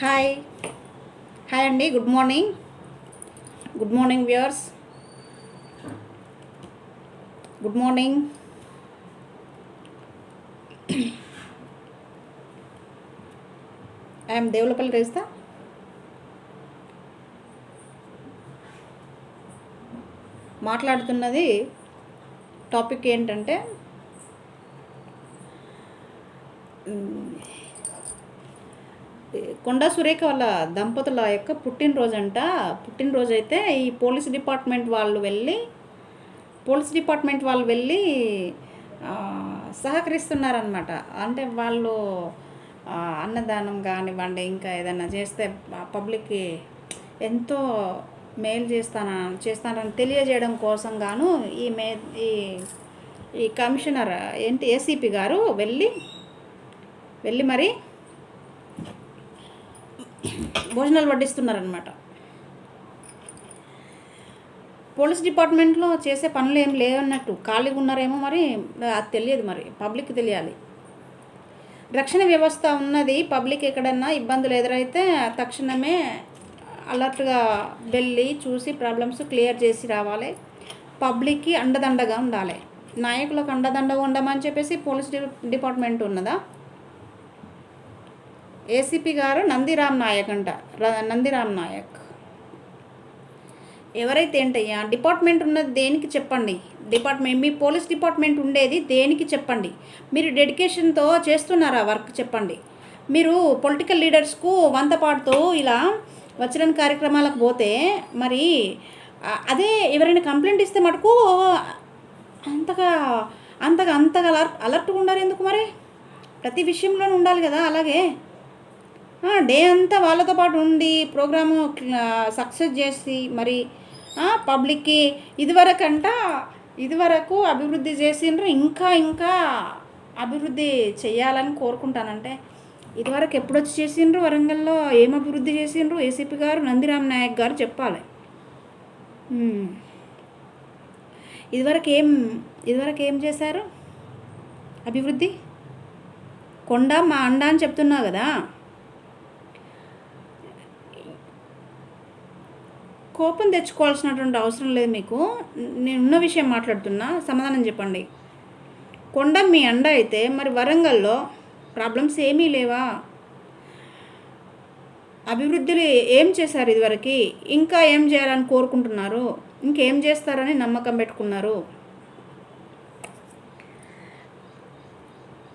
Hi. Hi అండి good morning. Good morning viewers good morning. I'm Devulapalli రేస్తా. మాట్లాడుతున్నది topic ఏంటంటే కొండా సురేఖ వాళ్ళ దంపతుల యొక్క పుట్టినరోజు అంట పుట్టినరోజు అయితే ఈ పోలీస్ డిపార్ట్మెంట్ వాళ్ళు వెళ్ళి పోలీస్ డిపార్ట్మెంట్ వాళ్ళు వెళ్ళి సహకరిస్తున్నారనమాట అంటే వాళ్ళు అన్నదానం కానివ్వండి ఇంకా ఏదైనా చేస్తే పబ్లిక్కి ఎంతో మేలు చేస్తాన చేస్తానని తెలియజేయడం కోసం గాను ఈ మే ఈ ఈ కమిషనర్ ఏంటి ఏసీపీ గారు వెళ్ళి వెళ్ళి మరి భోజనాలు వడ్డిస్తున్నారనమాట పోలీస్ డిపార్ట్మెంట్లో చేసే పనులు ఏం లేవన్నట్టు. ఖాళీగా ఉన్నారేమో మరి అది తెలియదు మరి. పబ్లిక్ తెలియాలి. రక్షణ వ్యవస్థ ఉన్నది పబ్లిక్ ఎక్కడన్నా ఇబ్బందులు ఎదురైతే తక్షణమే అలర్ట్గా వెళ్ళి చూసి ప్రాబ్లమ్స్ క్లియర్ చేసి రావాలి. పబ్లిక్కి అండదండగా ఉండాలి. నాయకులకు అండదండగా ఉండమని చెప్పేసి పోలీస్ డిపార్ట్మెంట్ ఉన్నదా? ఏసీపీ గారు నందిరామ్ నాయక్ అంట. ర- నందిరామ్ నాయక్. ఎవరైతే ఏంటయ్యా డిపార్ట్మెంట్ ఉన్నది దేనికి చెప్పండి? డిపార్ట్మెంట్ మీ పోలీస్ డిపార్ట్మెంట్ ఉండేది దేనికి చెప్పండి? మీరు డెడికేషన్తో చేస్తున్నారా వర్క్ చెప్పండి? మీరు పొలిటికల్ లీడర్స్కు వంత పాడుతూ ఇలా వచ్చిన కార్యక్రమాలకు పోతే మరి అదే ఎవరైనా కంప్లైంట్ ఇస్తే మటుకు అంతగా అంతగా అంతగా అలర్ట్ అలర్ట్గా ఉండాలి ఎందుకు మరి? ప్రతి విషయంలోనూ ఉండాలి కదా అలాగే. డే అంతా వాళ్ళతో పాటు ఉండి ప్రోగ్రాము సక్సెస్ చేసి మరి పబ్లిక్కి ఇదివరకంట ఇదివరకు అభివృద్ధి చేసిండ్రు ఇంకా ఇంకా అభివృద్ధి చేయాలని కోరుకుంటానంటే ఇదివరకు ఎప్పుడు వచ్చి చేసిండ్రు వరంగల్లో ఏం అభివృద్ధి చేసిండ్రు? ఏసీపీ గారు నందిరామ్ నాయక్ గారు చెప్పాలి. ఇదివరకు ఏం ఇదివరకు ఏం చేశారు? అభివృద్ధి? కొండ మా అండ అని చెప్తున్నావు కదా? కోపం తెచ్చుకోవాల్సినటువంటి అవసరం లేదు మీకు. నేను ఉన్న విషయం మాట్లాడుతున్నా. సమాధానం చెప్పండి. కొండ మీ అండ అయితే మరి వరంగల్లో ప్రాబ్లమ్స్ ఏమీ లేవా? అభివృద్ధులు ఏం చేశారు ఇదివరకు? ఇంకా ఏం చేయాలని కోరుకుంటున్నారు? ఇంకేం చేస్తారని నమ్మకం పెట్టుకున్నారు?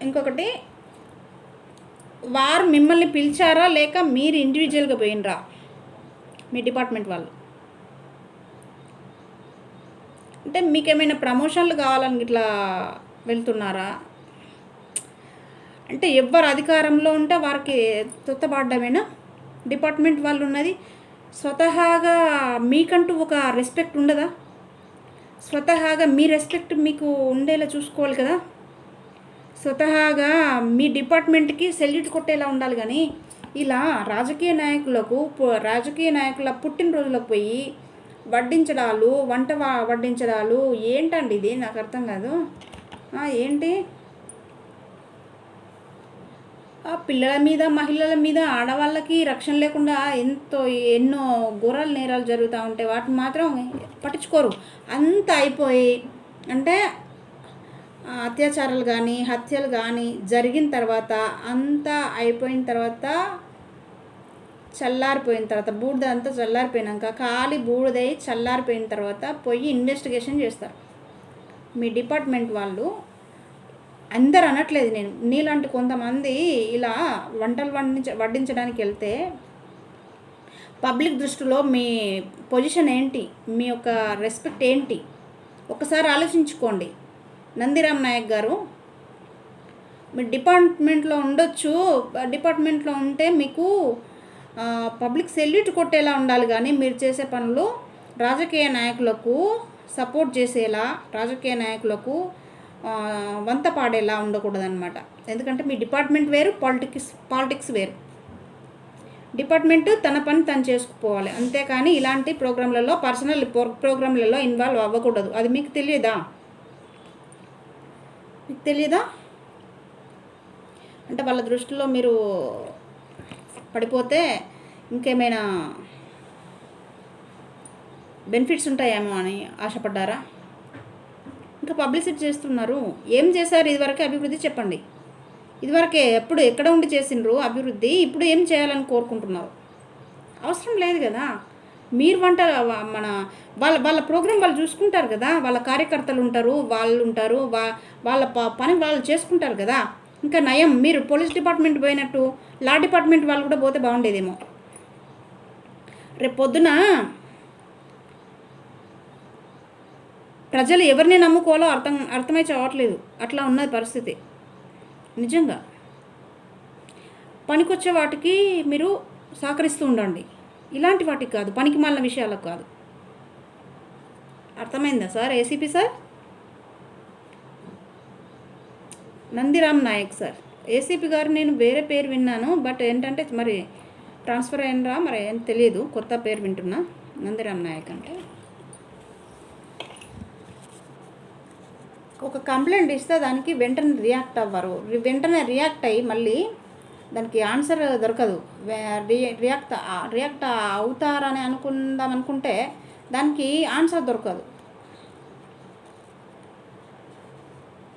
ఇంకొకటి వారు మిమ్మల్ని పిలిచారా? లేక మీరు ఇండివిజువల్గా పోయినరా? మీ డిపార్ట్మెంట్ వాళ్ళు. అంటే మీకు ఏమైనా ప్రమోషన్లు కావాలని ఇట్లా వెళ్తున్నారా? అంటే ఎవరు అధికారంలో ఉంటే వారికి తొత్తపడ్డమేనా డిపార్ట్మెంట్ వాళ్ళు ఉన్నది స్వతహాగా మీకంటూ ఒక రెస్పెక్ట్ ఉండదా? స్వతహాగా మీ రెస్పెక్ట్ మీకు ఉండేలా చూసుకోవాలి కదా? స్వతహాగా మీ డిపార్ట్మెంట్కి సెల్యూట్ కొట్టేలా ఉండాలి కానీ ఇలా రాజకీయ నాయకులకు రాజకీయ నాయకుల పుట్టినరోజులకు పోయి వడ్డించడాలు వంట వడ్డించడాలు ఏంటండి ఇది? నాకు అర్థం కాదు. ఏంటి? ఆ పిల్లల మీద మహిళల మీద ఆడవాళ్ళకి రక్షణ లేకుండా ఎంతో ఎన్నో ఘోరాల నేరాలు జరుగుతూ ఉంటాయి వాటిని మాత్రం పట్టించుకోరు. అంత అయిపోయి అంటే అత్యాచారాలు కానీ హత్యలు కానీ జరిగిన తర్వాత అంతా అయిపోయిన తర్వాత చల్లారిపోయిన తర్వాత బూడిద అంతా చల్లారిపోయినాక ఖాళీ బూడిదై చల్లారిపోయిన తర్వాత పోయి ఇన్వెస్టిగేషన్ చేస్తారు. మీ డిపార్ట్మెంట్ వాళ్ళు అందరు అనట్లేదు నేను. నీలాంటి కొంతమంది ఇలా వంటలు వండించ వడ్డించడానికి వెళ్తే పబ్లిక్ దృష్టిలో మీ పొజిషన్ ఏంటి? మీ యొక్క రెస్పెక్ట్ ఏంటి? ఒకసారి ఆలోచించుకోండి. నందిరామ్ నాయక్ గారు మీ డిపార్ట్మెంట్లో ఉండొచ్చు డిపార్ట్మెంట్లో ఉంటే మీకు పబ్లిక్ సెల్యూట్ కొట్టేలా ఉండాలి కానీ మీరు చేసే పనులు రాజకీయ నాయకులకు సపోర్ట్ చేసేలా రాజకీయ నాయకులకు వంత పాడేలా ఉండకూడదన్నమాట. ఎందుకంటే మీ డిపార్ట్మెంట్ వేరు పాలిటిక్స్ పాలిటిక్స్ వేరు. డిపార్ట్మెంట్ తన పని తను చేసుకుపోవాలి. అంతేకాని ఇలాంటి ప్రోగ్రాంలలో పర్సనల్ ప్రోగ్రాంలలో ఇన్వాల్వ్ అవ్వకూడదు. అది మీకు తెలియదా మీకు తెలియదా అంటే వాళ్ళ దృష్టిలో మీరు పడిపోతే ఇంకేమైనా బెనిఫిట్స్ ఉంటాయేమో అని ఆశపడ్డారా? ఇంకా పబ్లిసిటీ చేస్తున్నారు. ఏం చేశారు? ఇదివరకే అభివృద్ధి చెప్పండి. ఇదివరకే ఎప్పుడు ఎక్కడ ఉండి చేసిండ్రు అభివృద్ధి? ఇప్పుడు ఏం చేయాలని కోరుకుంటున్నారు? అవసరం లేదు కదా. మీరు వంట మన వాళ్ళ వాళ్ళ ప్రోగ్రాం వాళ్ళు చూసుకుంటారు కదా. వాళ్ళ కార్యకర్తలు ఉంటారు వాళ్ళు ఉంటారు వా వాళ్ళ ప- పని వాళ్ళు చేసుకుంటారు కదా. ఇంకా నయం మీరు పోలీస్ డిపార్ట్మెంట్ పోయినట్టు లా డిపార్ట్మెంట్ వాళ్ళు కూడా పోతే బాగుండేదేమో. రేపు పొద్దున ప్రజలు ఎవరిని నమ్ముకోవాలో అర్థం అర్థమై చావట్లేదు. అట్లా ఉన్నది పరిస్థితి. నిజంగా. పనికొచ్చే వాటికి మీరు సహకరిస్తూ ఉండండి. ఇలాంటి వాటికి కాదు పనికి మాలిన విషయాలకు కాదు. అర్థమైందా sir? ACP sir? Nandiram Naik sir. ACP గారు నేను వేరే పేరు విన్నాను బట్ ఏంటంటే మరి ట్రాన్స్ఫర్ అయినరా మరి ఏం తెలియదు కొత్త పేరు వింటున్నా. నందిరామ్ నాయక్ అంటే. ఒక కంప్లైంట్ ఇస్తే దానికి వెంటనే రియాక్ట్ అవ్వరు. వెంటనే రియాక్ట్ అయ్యి మళ్ళీ దానికి ఆన్సర్ దొరకదు. రియాక్ట్ రియాక్ట్ అవుతారని అనుకుందాం అనుకుంటే దానికి ఆన్సర్ దొరకదు.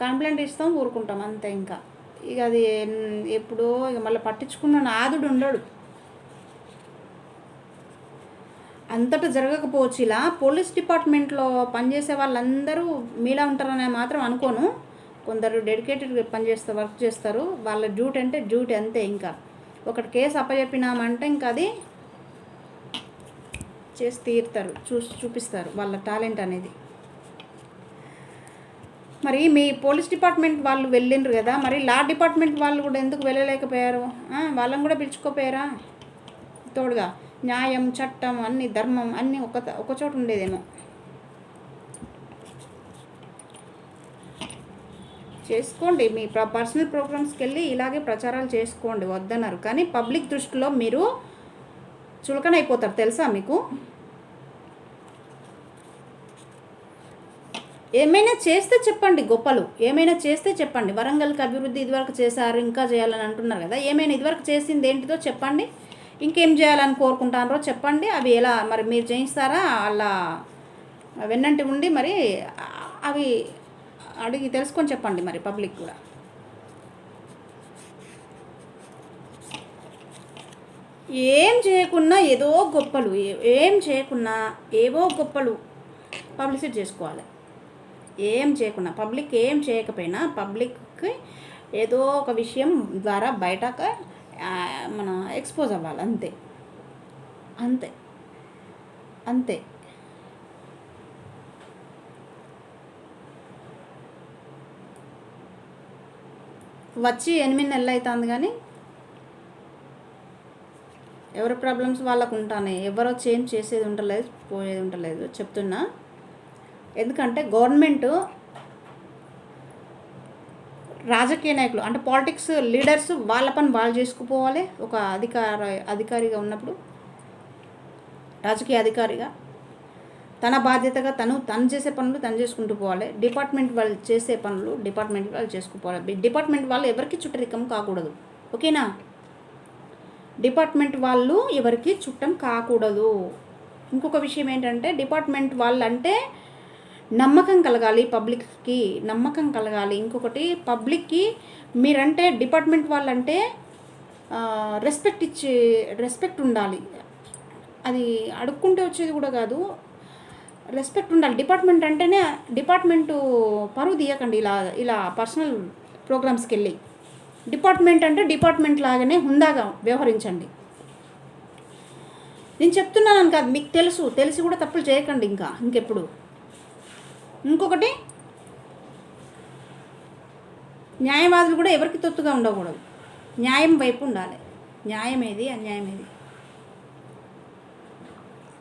కంప్లైంట్ ఇస్తాం ఊరుకుంటాం అంతే ఇంకా. ఇక అది ఎప్పుడో ఇక మళ్ళీ పట్టించుకున్న నాదుడు ఉండడు. అంతటా జరగకపోవచ్చు ఇలా. పోలీస్ డిపార్ట్మెంట్లో పనిచేసే వాళ్ళందరూ మీలా ఉంటారనే మాత్రం అనుకోను. కొందరు డెడికేటెడ్గా పనిచేస్తే వర్క్ చేస్తారు. వాళ్ళ డ్యూటీ అంటే డ్యూటీ అంతే ఇంకా. ఒకటి కేసు అప్పచెప్పినామంటే ఇంకా అది చేసి తీరుతారు చూసి చూపిస్తారు వాళ్ళ టాలెంట్ అనేది. మరి మీ పోలీస్ డిపార్ట్మెంట్ వాళ్ళు వెళ్ళిండ్రు కదా మరి లా డిపార్ట్మెంట్ వాళ్ళు కూడా ఎందుకు వెళ్ళలేకపోయారు? వాళ్ళని కూడా పిలుచుకోపోయారా? తోడుగా. న్యాయం చట్టం అన్ని ధర్మం అన్నీ ఒక ఒక చోట ఉండేదేమో. చేసుకోండి మీ ప్ర పర్సనల్ ప్రోగ్రామ్స్కి వెళ్ళి ఇలాగే ప్రచారాలు చేసుకోండి వద్దన్నారు. కానీ పబ్లిక్ దృష్టిలో మీరు చులకనైపోతారు తెలుసా మీకు? ఏమైనా చేస్తే చెప్పండి గొప్పలు. ఏమైనా చేస్తే చెప్పండి. వరంగల్కి అభివృద్ధి ఇదివరకు చేశారు ఇంకా చేయాలని అంటున్నారు కదా. ఏమైనా ఇదివరకు చేసింది ఏంటిదో చెప్పండి. ఇంకేం చేయాలని కోరుకుంటారో చెప్పండి. అవి ఎలా మరి మీరు చేయిస్తారా అలా వెన్నంటి ఉండి మరి అవి అడిగి తెలుసుకొని చెప్పండి మరి పబ్లిక్ కూడా. ఏం చేయకున్నా ఏదో గొప్పలు. ఏ- ఏం చేయకున్నా ఏవో గొప్పలు పబ్లిసిటీ చేసుకోవాలి. ఏం చేయకున్నా పబ్లిక్ ఏం చేయకపోయినా పబ్లిక్కి ఏదో ఒక విషయం ద్వారా బయటకు మన ఎక్స్పోజ్ అవ్వాలి అంతే. అంతే. అంతే. వచ్చి ఎనిమిది నెలలు అవుతుంది కానీ ఎవరి ప్రాబ్లమ్స్ వాళ్ళకు ఉంటానే ఎవరో చేంజ్ చేసేది ఉండలేదు పోయేది ఉండలేదు చెప్తున్నా. ఎందుకంటే గవర్నమెంట్ రాజకీయ నాయకులు అంటే పాలిటిక్స్ లీడర్స్ వాళ్ళ పని వాళ్ళు చేసుకుపోవాలి. ఒక అధికార అధికారిగా ఉన్నప్పుడు రాజకీయ అధికారిగా. తన బాధ్యతగా తను తను చేసే పనులు తను చేసుకుంటూ పోవాలి. డిపార్ట్మెంట్ వాళ్ళు చేసే పనులు డిపార్ట్మెంట్ వాళ్ళు చేసుకుపోవాలి. డిపార్ట్మెంట్ వాళ్ళు ఎవరికి చుట్టరికం కాకూడదు. ఓకేనా? డిపార్ట్మెంట్ వాళ్ళు ఎవరికి చుట్టం కాకూడదు. ఇంకొక విషయం ఏంటంటే డిపార్ట్మెంట్ వాళ్ళు అంటే నమ్మకం కలగాలి పబ్లిక్కి నమ్మకం కలగాలి. ఇంకొకటి పబ్లిక్కి మీరంటే డిపార్ట్మెంట్ వాళ్ళంటే రెస్పెక్ట్ ఇచ్చే రెస్పెక్ట్ ఉండాలి. అది అడుక్కుంటే వచ్చేది కూడా కాదు. రెస్పెక్ట్ ఉండాలి. డిపార్ట్మెంట్ అంటేనే డిపార్ట్మెంటు పరువు తీయకండి ఇలా ఇలా పర్సనల్ ప్రోగ్రామ్స్కి వెళ్ళి డిపార్ట్మెంట్ అంటే డిపార్ట్మెంట్ లాగానే హుందాగా వ్యవహరించండి. నేను చెప్తున్నాను కాదు మీకు తెలుసు. తెలిసి కూడా తప్పులు చేయకండి ఇంకా ఇంకెప్పుడు. ఇంకొకటి న్యాయవాదులు కూడా ఎవరికి తొత్తుగా ఉండకూడదు. న్యాయం వైపు ఉండాలి. న్యాయం ఏది? అన్యాయం ఏది?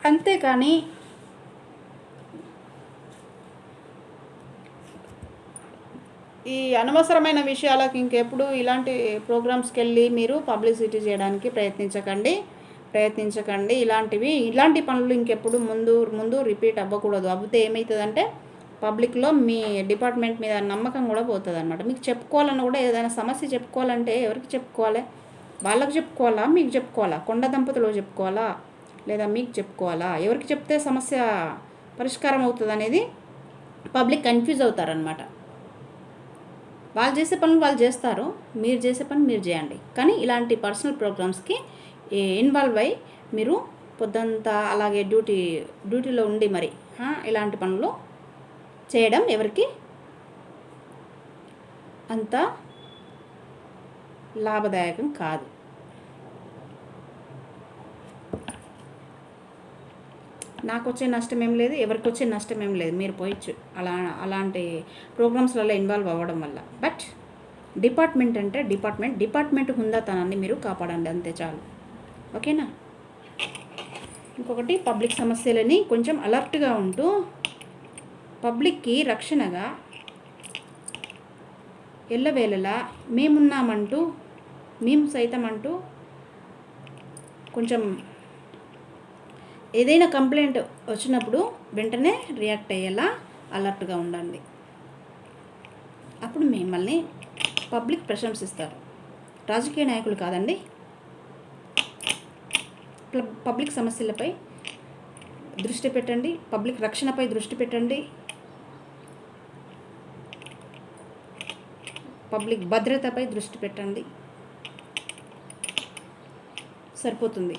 అంతేకాని ఈ అనవసరమైన విషయాలకు ఇంకెప్పుడు ఇలాంటి ప్రోగ్రామ్స్కి వెళ్ళి మీరు పబ్లిసిటీ చేయడానికి ప్రయత్నించకండి. ప్రయత్నించకండి. ఇలాంటివి ఇలాంటి పనులు ఇంకెప్పుడు ముందు ముందు రిపీట్ అవ్వకూడదు. అవ్వితే ఏమవుతుందంటే పబ్లిక్లో మీ డిపార్ట్మెంట్ మీద నమ్మకం కూడా పోతుంది అనమాట మీకు చెప్పుకోవాలన్నా కూడా ఏదైనా సమస్య చెప్పుకోవాలంటే ఎవరికి చెప్పుకోవాలి? వాళ్ళకి చెప్పుకోవాలా? మీకు చెప్పుకోవాలా? కొండ దంపతులు చెప్పుకోవాలా? లేదా మీకు చెప్పుకోవాలా? ఎవరికి చెప్తే సమస్య పరిష్కారం అవుతుంది అనేది పబ్లిక్ కన్ఫ్యూజ్ అవుతారనమాట వాళ్ళు చేసే పనులు వాళ్ళు చేస్తారు. మీరు చేసే పని మీరు చేయండి. కానీ ఇలాంటి పర్సనల్ ప్రోగ్రామ్స్కి ఇన్వాల్వ్ అయ్యి మీరు పొద్దంతా అలాగే డ్యూటీ డ్యూటీలో ఉండి మరి ఇలాంటి పనులు చేయడం ఎవరికి? అంత లాభదాయకం కాదు. నాకు వచ్చే నష్టం ఏం లేదు ఎవరికి వచ్చే నష్టం ఏం లేదు. మీరు పోయచ్చు. అలా అలాంటి ప్రోగ్రామ్స్లలో ఇన్వాల్వ్ అవ్వడం వల్ల. బట్ డిపార్ట్మెంట్ అంటే డిపార్ట్మెంట్. డిపార్ట్మెంట్ హుందాతనాన్ని మీరు కాపాడండి. అంతే చాలు. ఓకేనా? ఇంకొకటి పబ్లిక్ సమస్యలని కొంచెం అలర్ట్గా ఉంటూ పబ్లిక్కి రక్షణగా ఎల్లవేళలా మేమున్నామంటూ మేము సైతం అంటూ కొంచెం ఏదైనా కంప్లైంట్ వచ్చినప్పుడు వెంటనే రియాక్ట్ అయ్యేలా అలర్ట్గా ఉండండి. అప్పుడు మిమ్మల్ని పబ్లిక్ ప్రశంసిస్తారు. రాజకీయ నాయకులు కాదండి. పబ్లిక్ సమస్యలపై దృష్టి పెట్టండి. పబ్లిక్ రక్షణపై దృష్టి పెట్టండి. పబ్లిక్ భద్రతపై దృష్టి పెట్టండి. సరిపోతుంది.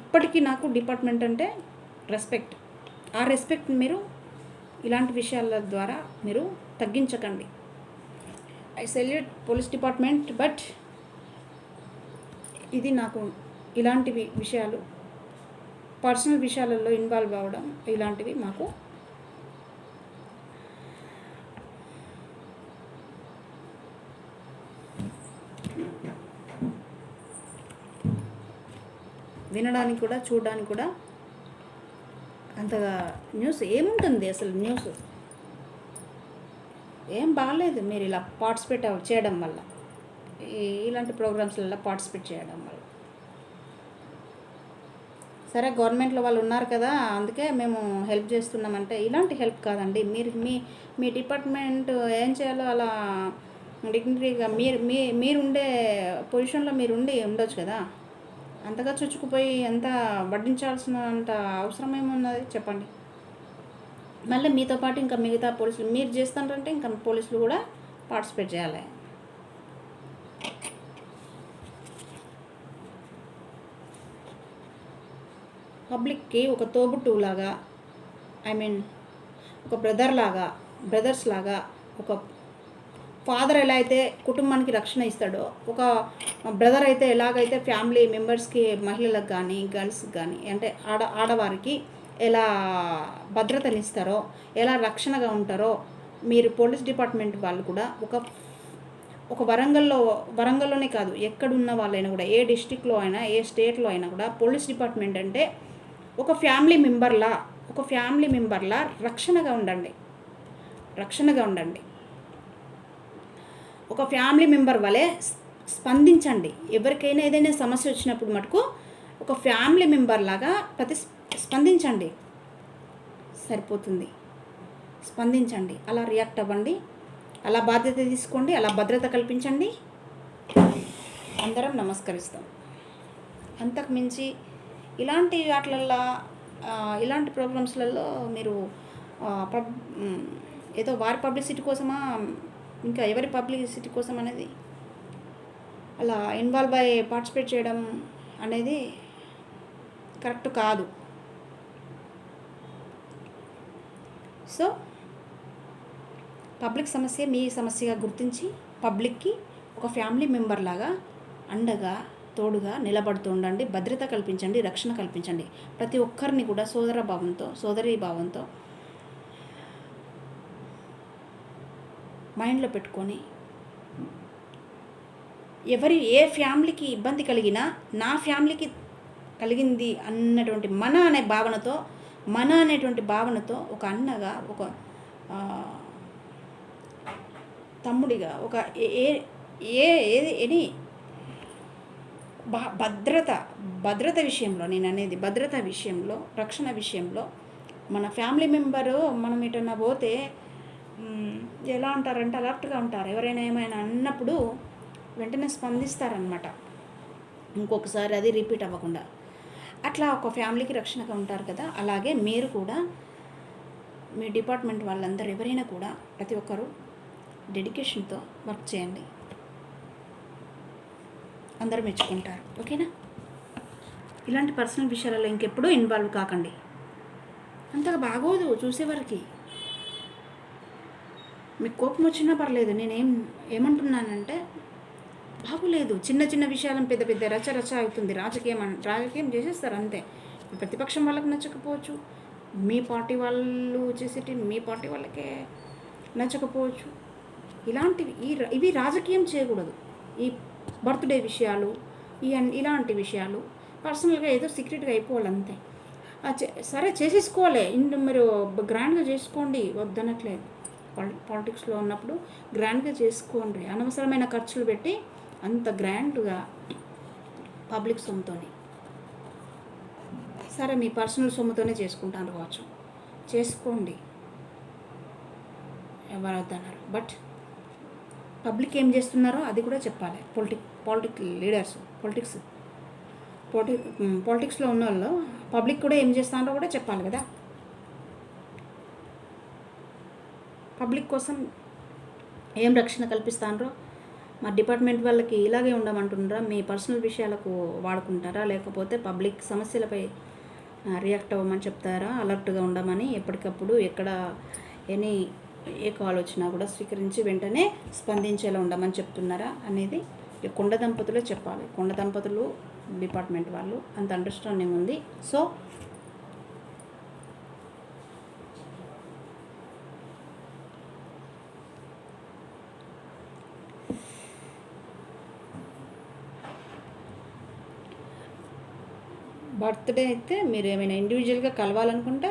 ఇప్పటికీ నాకు డిపార్ట్మెంట్ అంటే రెస్పెక్ట్. ఆ రెస్పెక్ట్ మీరు ఇలాంటి విషయాల ద్వారా మీరు తగ్గించకండి. I salute police department but ఇది నాకు ఇలాంటివి విషయాలు పర్సనల్ విషయాలలో ఇన్వాల్వ్ అవ్వడం ఇలాంటివి మాకు వినడానికి కూడా చూడడానికి కూడా అంతగా న్యూస్ ఏముంటుంది అసలు న్యూస్? ఏం బాగాలేదు మీరు ఇలా పార్టిసిపేట్ చేయడం వల్ల. ఈ- ఇలాంటి ప్రోగ్రామ్స్లలో పార్టిసిపేట్ చేయడం వల్ల. సరే గవర్నమెంట్లో వాళ్ళు ఉన్నారు కదా అందుకే మేము హెల్ప్ చేస్తున్నామంటే ఇలాంటి హెల్ప్ కాదండి. మీరు మీ మీ డిపార్ట్మెంట్ ఏం చేయాలో అలా డిగ్నిటీగా మీరు మీ మీరుండే పొజిషన్లో మీరు ఉండి ఉండొచ్చు కదా. అంతగా చుచ్చుకుపోయి ఎంత వడ్డించాల్సిన అంత అవసరం ఏమున్నది చెప్పండి. మళ్ళీ మీతో పాటు ఇంకా మిగతా పోలీసులు మీరు చేస్తారంటే ఇంకా పోలీసులు కూడా పార్టిసిపేట్ చేయాలి. పబ్లిక్కి ఒక తోబుట్టులాగా ఐ మీన్ ఒక బ్రదర్ లాగా బ్రదర్స్ లాగా ఒక ఫాదర్ ఎలా అయితే కుటుంబానికి రక్షణ ఇస్తాడో ఒక బ్రదర్ అయితే ఎలాగైతే ఫ్యామిలీ మెంబర్స్కి మహిళలకు కానీ గర్ల్స్కి కానీ అంటే ఆడ ఆడవారికి ఎలా భద్రతనిస్తారో ఎలా రక్షణగా ఉంటారో మీరు పోలీస్ డిపార్ట్మెంట్ వాళ్ళు కూడా ఒక ఒక వరంగల్లో వరంగల్లోనే కాదు ఎక్కడున్న వాళ్ళైనా కూడా ఏ డిస్టిక్లో అయినా ఏ స్టేట్లో అయినా కూడా పోలీస్ డిపార్ట్మెంట్ అంటే ఒక ఫ్యామిలీ మెంబర్లా ఒక ఫ్యామిలీ మెంబర్లా రక్షణగా ఉండండి. రక్షణగా ఉండండి. ఒక ఫ్యామిలీ మెంబర్ వలె స్పందించండి. ఎవరికైనా ఏదైనా సమస్య వచ్చినప్పుడు మటుకు ఒక ఫ్యామిలీ మెంబర్ లాగా ప్రతి స్పందించండి. సరిపోతుంది. స్పందించండి. అలా రియాక్ట్ అవ్వండి. అలా బాధ్యత తీసుకోండి. అలా భద్రత కల్పించండి. అందరం నమస్కరిస్తాం. అంతకుమించి ఇలాంటి వాటిలల్లో ఇలాంటి ప్రోగ్రామ్స్లలో మీరు ఏదో వారి పబ్లిసిటీ కోసమా ఇంకా ఎవరి పబ్లిసిటీ కోసం అనేది అలా ఇన్వాల్వ్ అయ్యి పార్టిసిపేట్ చేయడం అనేది కరెక్ట్ కాదు. సో పబ్లిక్ సమస్య మీ సమస్యగా గుర్తించి పబ్లిక్కి ఒక ఫ్యామిలీ మెంబర్ లాగా అండగా తోడుగా నిలబడుతూ ఉండండి. భద్రత కల్పించండి రక్షణ కల్పించండి. ప్రతి ఒక్కరిని కూడా సోదర భావంతో సోదరీ భావంతో మైండ్లో పెట్టుకొని ఎవరి ఏ ఫ్యామిలీకి ఇబ్బంది కలిగినా నా ఫ్యామిలీకి కలిగింది అన్నటువంటి మన అనే భావనతో మన అనేటువంటి భావనతో ఒక అన్నగా ఒక తమ్ముడిగా ఒక ఏ- ఏ ఏ ఏది ఎనీ భ- భద్రత భద్రత విషయంలో నేను అనేది భద్రత విషయంలో రక్షణ విషయంలో మన ఫ్యామిలీ మెంబరు మనం ఎటన్నా పోతే ఎలా ఉంటారంటే అలర్ట్గా ఉంటారు. ఎవరైనా ఏమైనా అన్నప్పుడు వెంటనే స్పందిస్తారనమాట ఇంకొకసారి అది రిపీట్ అవ్వకుండా. అట్లా ఒక ఫ్యామిలీకి రక్షణగా ఉంటారు కదా. అలాగే మీరు కూడా మీ డిపార్ట్మెంట్ వాళ్ళందరూ ఎవరైనా కూడా ప్రతి ఒక్కరూ డెడికేషన్తో వర్క్ చేయండి. అందరూ మెచ్చుకుంటారు. ఓకేనా? ఇలాంటి పర్సనల్ విషయాలలో ఇంకెప్పుడూ ఇన్వాల్వ్ కాకండి. అంతగా బాగోదు చూసేవారికి. మీకు కోపం వచ్చినా పర్లేదు నేనేం ఏమంటున్నానంటే బాగులేదు చిన్న చిన్న విషయాలను పెద్ద పెద్ద రచ రచ అవుతుంది రాజకీయం రాజకీయం చేసేస్తారు అంతే. ప్రతిపక్షం వాళ్ళకి నచ్చకపోవచ్చు మీ పార్టీ వాళ్ళు చేసేటి మీ పార్టీ వాళ్ళకే నచ్చకపోవచ్చు. ఇలాంటివి ఈ ఇవి రాజకీయం చేయకూడదు. ఈ బర్త్డే విషయాలు ఈ ఇలాంటి విషయాలు పర్సనల్గా ఏదో సీక్రెట్గా అయిపోవాలి అంతే. సరే చేసేసుకోవాలి ఇందు మీరు గ్రాండ్గా చేసుకోండి వద్దనట్లేదు. పాలిటిక్స్లో ఉన్నప్పుడు గ్రాండ్గా చేసుకోండి. అనవసరమైన ఖర్చులు పెట్టి అంత గ్రాండ్గా పబ్లిక్ సొమ్ముతోని. సరే మీ పర్సనల్ సొమ్ముతోనే చేసుకుంటాను కావచ్చు. చేసుకోండి. ఎవరు వద్దన్నారు? బట్ పబ్లిక్ ఏం చేస్తున్నారో అది కూడా చెప్పాలి. పొలిటిక్ పాలిటిక్ లీడర్స్ పొలిటిక్స్ పాలిటి పాలిటిక్స్లో ఉన్న వాళ్ళు పబ్లిక్ కూడా ఏం చేస్తున్నారో కూడా చెప్పాలి కదా. పబ్లిక్ కోసం ఏం రక్షణ కల్పిస్తానరో? మా డిపార్ట్మెంట్ వాళ్ళకి ఇలాగే ఉండమంటుండ్రా మీ పర్సనల్ విషయాలకు వాడుకుంటారా? లేకపోతే పబ్లిక్ సమస్యలపై రియాక్ట్ అవ్వమని చెప్తారా? అలర్ట్గా ఉండమని ఎప్పటికప్పుడు ఎక్కడ ఎనీ ఏ కాల్ వచ్చినా కూడా స్వీకరించి వెంటనే స్పందించేలా ఉండమని చెప్తున్నారా అనేది కొండ దంపతులే చెప్పాలి. కొండ దంపతులు డిపార్ట్మెంట్ వాళ్ళు అంత అండర్స్టాండింగ్ ఉంది. సో బర్త్డే అయితే మీరు ఏమైనా ఇండివిజువల్గా కలవాలనుకుంటే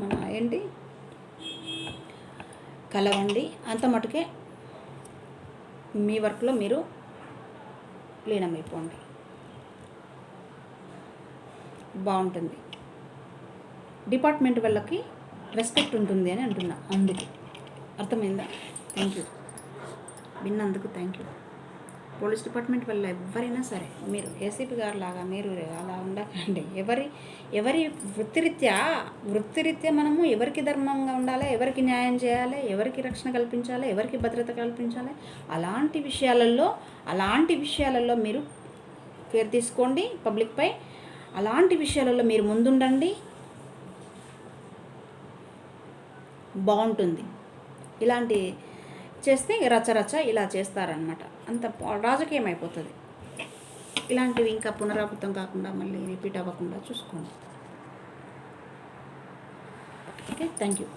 మన ఏంటి? కలవండి. అంత మటుకే మీ వర్క్లో మీరు లీనమైపోండి బాగుంటుంది. డిపార్ట్మెంట్ వాళ్ళకి రెస్పెక్ట్ ఉంటుంది అని అంటున్నా. అందుకు. అర్థమైందా? థ్యాంక్ యూ విన్నందుకు థ్యాంక్ యూ పోలీస్ డిపార్ట్మెంట్ వల్ల ఎవరైనా సరే మీరు ఏసీపీ గారు లాగా మీరు అలా ఉండకండి ఎవరి ఎవరి వృత్తిరీత్యా వృత్తిరీత్యా మనము ఎవరికి ధర్మంగా ఉండాలి ఎవరికి న్యాయం చేయాలి ఎవరికి రక్షణ కల్పించాలి ఎవరికి భద్రత కల్పించాలి అలాంటి విషయాలలో అలాంటి విషయాలలో మీరు కేర్ తీసుకోండి పబ్లిక్పై అలాంటి విషయాలలో మీరు ముందుండండి. బాగుంటుంది. ఇలాంటి చేస్తే రచరచ ఇలా చేస్తారనమాట అంత రాజకీయం అయిపోతుంది ఇలాంటివి ఇంకా పునరావృతం కాకుండా మళ్ళీ రిపీట్ అవ్వకుండా చూసుకోండి. Okay thank you